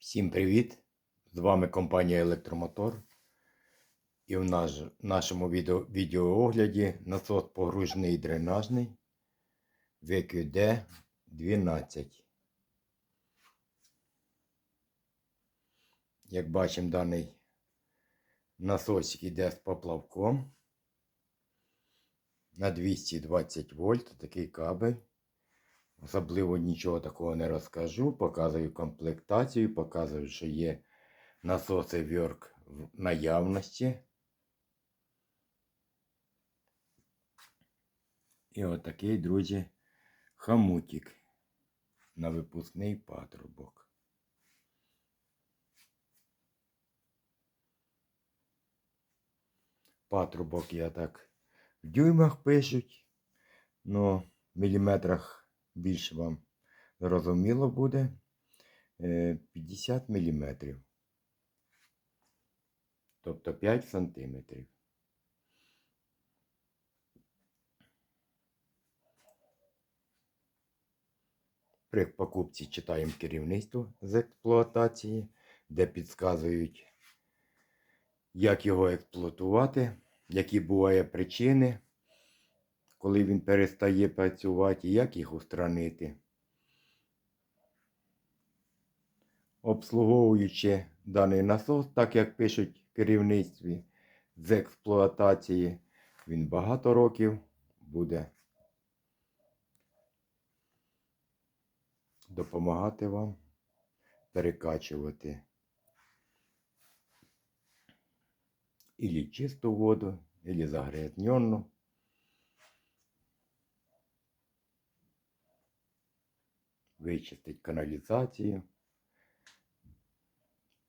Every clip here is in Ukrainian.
Всім привіт! З вами компанія Електромотор. І в наш, нашому відео, відеоогляді насос погружний і дренажний VQD 12. Як бачимо, даний насосик йде з поплавком на 220 вольт. Такий кабель. Особливо нічого такого не розкажу. Показую комплектацію, показую, що є насоси Вьорк в наявності. І отакий, друзі, хамутик на випускний патрубок. Патрубок я так в дюймах пишуть, но в міліметрах більше вам зрозуміло буде. Е, 50 мм. Тобто 5 сантиметрів. При покупці читаємо керівництво з експлуатації, де підказують, як його експлуатувати, які бувають причини, коли він перестає працювати, як їх устранити. Обслуговуючи даний насос, так як пишуть в керівництві з експлуатації, він багато років буде допомагати вам перекачувати ілі чисту воду, ілі загрязненну. Вичистить каналізацію,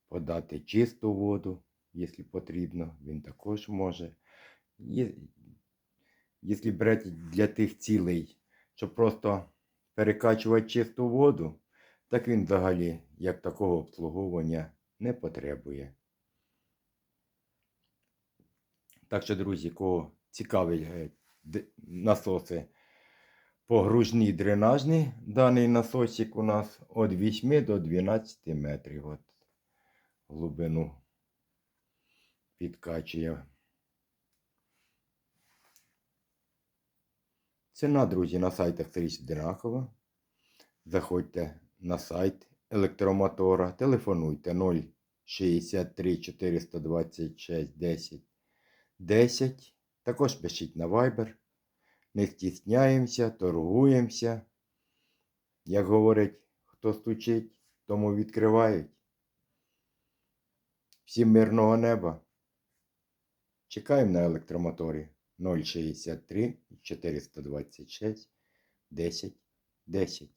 подати чисту воду, якщо потрібно, він також може. Якщо брати для тих цілей, щоб просто перекачувати чисту воду, так він взагалі як такого обслуговування не потребує. Так що, друзі, кого цікавить е, насоси погружні дренажні, даний насосик у нас від 8 до 12 метрів. От глибину підкачує. Ціна, друзі, на сайтах Стріч Динахова. Заходьте на сайт електромотора, телефонуйте 063 426 10 10. Також пишіть на Viber. Не стісняємося, торгуємося. Як говорять, хто стучить, тому відкривають. Всім мирного неба. Чекаємо на електромоторі 063 426 10 10.